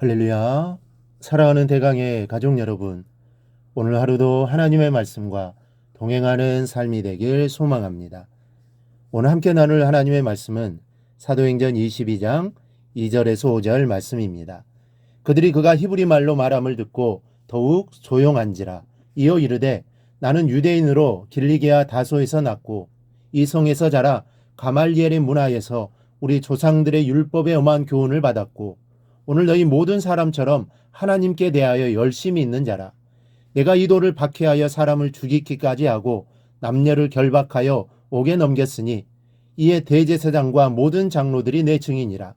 할렐루야. 사랑하는 대강의 가족 여러분, 오늘 하루도 하나님의 말씀과 동행하는 삶이 되길 소망합니다. 오늘 함께 나눌 하나님의 말씀은 사도행전 22장 2절에서 5절 말씀입니다. 그들이 그가 히브리 말로 말함을 듣고 더욱 조용한지라 이어 이르되 나는 유대인으로 길리게아 다소에서 났고 이 성에서 자라 가말리엘의 문화에서 우리 조상들의 율법에 엄한 교훈을 받았고 오늘 너희 모든 사람처럼 하나님께 대하여 열심히 있는 자라. 내가 이 돌을 박해하여 사람을 죽이기까지 하고 남녀를 결박하여 옥에 넘겼으니 이에 대제사장과 모든 장로들이 내 증인이라.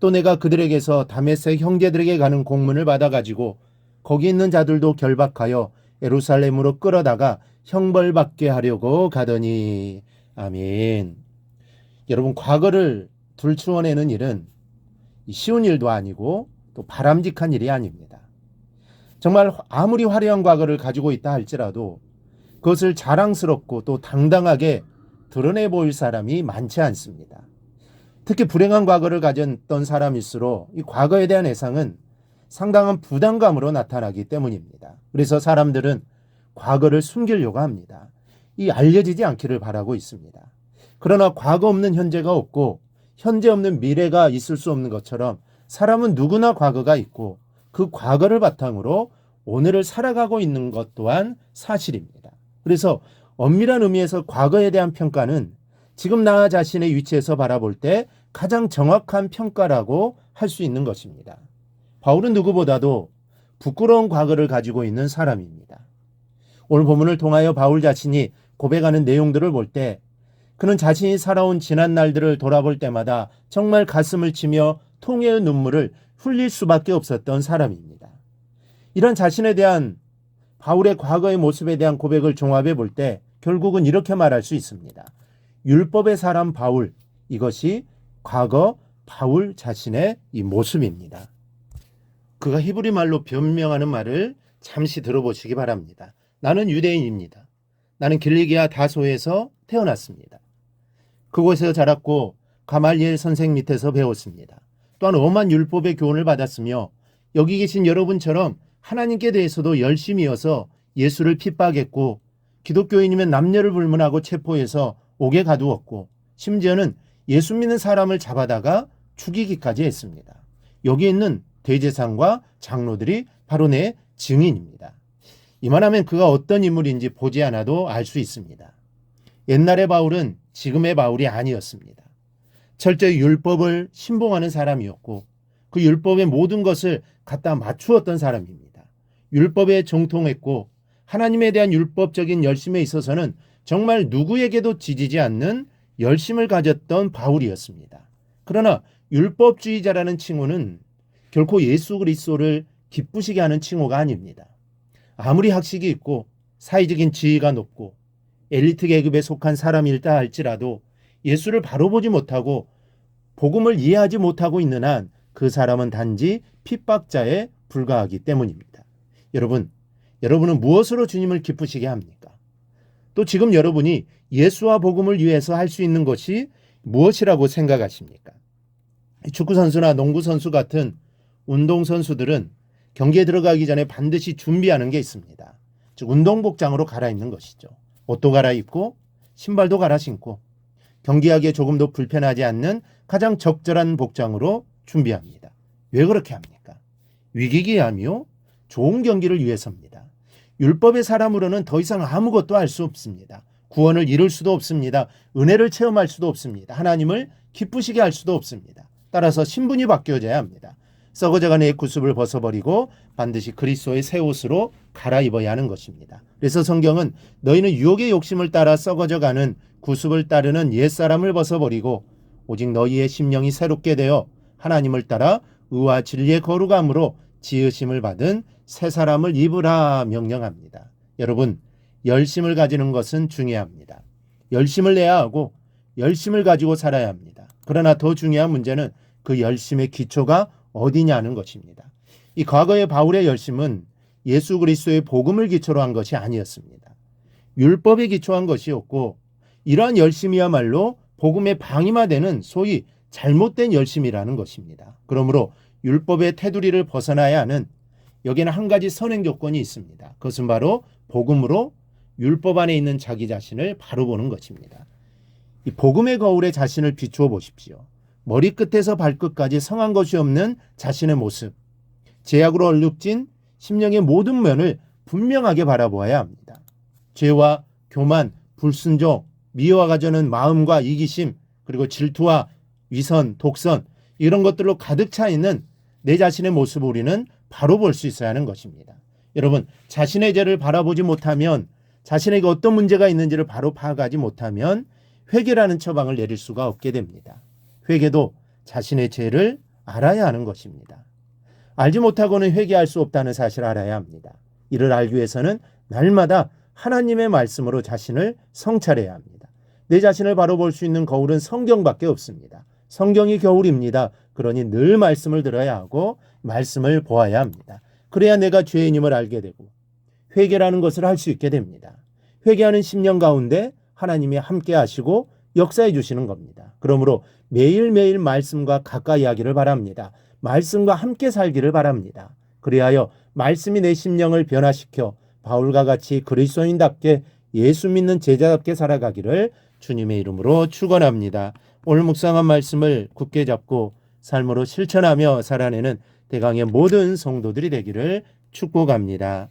또 내가 그들에게서 다메섹 형제들에게 가는 공문을 받아가지고 거기 있는 자들도 결박하여 에루살렘으로 끌어다가 형벌받게 하려고 가더니 아멘. 여러분 과거를 둘추어내는 일은 쉬운 일도 아니고 또 바람직한 일이 아닙니다. 정말 아무리 화려한 과거를 가지고 있다 할지라도 그것을 자랑스럽고 또 당당하게 드러내 보일 사람이 많지 않습니다. 특히 불행한 과거를 가졌던 사람일수록 이 과거에 대한 애상은 상당한 부담감으로 나타나기 때문입니다. 그래서 사람들은 과거를 숨기려고 합니다. 이 알려지지 않기를 바라고 있습니다. 그러나 과거 없는 현재가 없고 현재 없는 미래가 있을 수 없는 것처럼 사람은 누구나 과거가 있고 그 과거를 바탕으로 오늘을 살아가고 있는 것 또한 사실입니다. 그래서 엄밀한 의미에서 과거에 대한 평가는 지금 나 자신의 위치에서 바라볼 때 가장 정확한 평가라고 할 수 있는 것입니다. 바울은 누구보다도 부끄러운 과거를 가지고 있는 사람입니다. 오늘 본문을 통하여 바울 자신이 고백하는 내용들을 볼 때 그는 자신이 살아온 지난 날들을 돌아볼 때마다 정말 가슴을 치며 통해의 눈물을 흘릴 수밖에 없었던 사람입니다. 이런 자신에 대한 바울의 과거의 모습에 대한 고백을 종합해 볼 때 결국은 이렇게 말할 수 있습니다. 율법의 사람 바울, 이것이 과거 바울 자신의 이 모습입니다. 그가 히브리 말로 변명하는 말을 잠시 들어보시기 바랍니다. 나는 유대인입니다. 나는 길리기아 다소에서 태어났습니다. 그곳에서 자랐고 가말리엘 선생 밑에서 배웠습니다. 또한 엄한 율법의 교훈을 받았으며 여기 계신 여러분처럼 하나님께 대해서도 열심히여서 예수를 핍박했고 기독교인이면 남녀를 불문하고 체포해서 옥에 가두었고 심지어는 예수 믿는 사람을 잡아다가 죽이기까지 했습니다. 여기 있는 대제상과 장로들이 바로 내 증인입니다. 이만하면 그가 어떤 인물인지 보지 않아도 알 수 있습니다. 옛날의 바울은 지금의 바울이 아니었습니다. 철저히 율법을 신봉하는 사람이었고 그 율법의 모든 것을 갖다 맞추었던 사람입니다. 율법에 정통했고 하나님에 대한 율법적인 열심에 있어서는 정말 누구에게도 지지지 않는 열심을 가졌던 바울이었습니다. 그러나 율법주의자라는 칭호는 결코 예수 그리스도를 기쁘시게 하는 칭호가 아닙니다. 아무리 학식이 있고 사회적인 지위가 높고 엘리트 계급에 속한 사람일다 할지라도 예수를 바로 보지 못하고 복음을 이해하지 못하고 있는 한 그 사람은 단지 핍박자에 불과하기 때문입니다. 여러분, 여러분은 무엇으로 주님을 기쁘시게 합니까? 또 지금 여러분이 예수와 복음을 위해서 할 수 있는 것이 무엇이라고 생각하십니까? 축구 선수나 농구 선수 같은 운동 선수들은 경기에 들어가기 전에 반드시 준비하는 게 있습니다. 즉 운동복장으로 갈아입는 것이죠. 옷도 갈아입고 신발도 갈아 신고 경기하기에 조금도 불편하지 않는 가장 적절한 복장으로 준비합니다. 왜 그렇게 합니까? 위기기함이요? 좋은 경기를 위해서입니다. 율법의 사람으로는 더 이상 아무것도 할수 없습니다. 구원을 이룰 수도 없습니다. 은혜를 체험할 수도 없습니다. 하나님을 기쁘시게 할 수도 없습니다. 따라서 신분이 바뀌어져야 합니다. 썩어져가는 옛 구습을 벗어버리고 반드시 그리스도의 새 옷으로 갈아입어야 하는 것입니다. 그래서 성경은 너희는 유혹의 욕심을 따라 썩어져가는 구습을 따르는 옛사람을 벗어버리고 오직 너희의 심령이 새롭게 되어 하나님을 따라 의와 진리의 거룩함으로 지으심을 받은 새 사람을 입으라 명령합니다. 여러분, 열심을 가지는 것은 중요합니다. 열심을 내야 하고 열심을 가지고 살아야 합니다. 그러나 더 중요한 문제는 그 열심의 기초가 어디냐는 것입니다. 이 과거의 바울의 열심은 예수 그리스도의 복음을 기초로 한 것이 아니었습니다. 율법에 기초한 것이었고 이러한 열심이야말로 복음의 방임화되는 소위 잘못된 열심이라는 것입니다. 그러므로 율법의 테두리를 벗어나야 하는 여기에는 한 가지 선행 조건이 있습니다. 그것은 바로 복음으로 율법 안에 있는 자기 자신을 바로 보는 것입니다. 이 복음의 거울에 자신을 비추어 보십시오. 머리끝에서 발끝까지 성한 것이 없는 자신의 모습, 제약으로 얼룩진 심령의 모든 면을 분명하게 바라보아야 합니다. 죄와 교만, 불순종, 미워가 가져는 마음과 이기심, 그리고 질투와 위선, 독선 이런 것들로 가득 차 있는 내 자신의 모습을 우리는 바로 볼 수 있어야 하는 것입니다. 여러분, 자신의 죄를 바라보지 못하면 자신에게 어떤 문제가 있는지를 바로 파악하지 못하면 회개라는 처방을 내릴 수가 없게 됩니다. 회개도 자신의 죄를 알아야 하는 것입니다. 알지 못하고는 회개할 수 없다는 사실을 알아야 합니다. 이를 알기 위해서는 날마다 하나님의 말씀으로 자신을 성찰해야 합니다. 내 자신을 바로 볼 수 있는 거울은 성경밖에 없습니다. 성경이 겨울입니다. 그러니 늘 말씀을 들어야 하고 말씀을 보아야 합니다. 그래야 내가 죄인임을 알게 되고 회개라는 것을 할 수 있게 됩니다. 회개하는 심령 가운데 하나님이 함께 하시고 역사해 주시는 겁니다. 그러므로 매일매일 말씀과 가까이 하기를 바랍니다. 말씀과 함께 살기를 바랍니다. 그리하여 말씀이 내 심령을 변화시켜 바울과 같이 그리스도인답게 예수 믿는 제자답게 살아가기를 주님의 이름으로 축원합니다. 오늘 묵상한 말씀을 굳게 잡고 삶으로 실천하며 살아내는 대강의 모든 성도들이 되기를 축복합니다.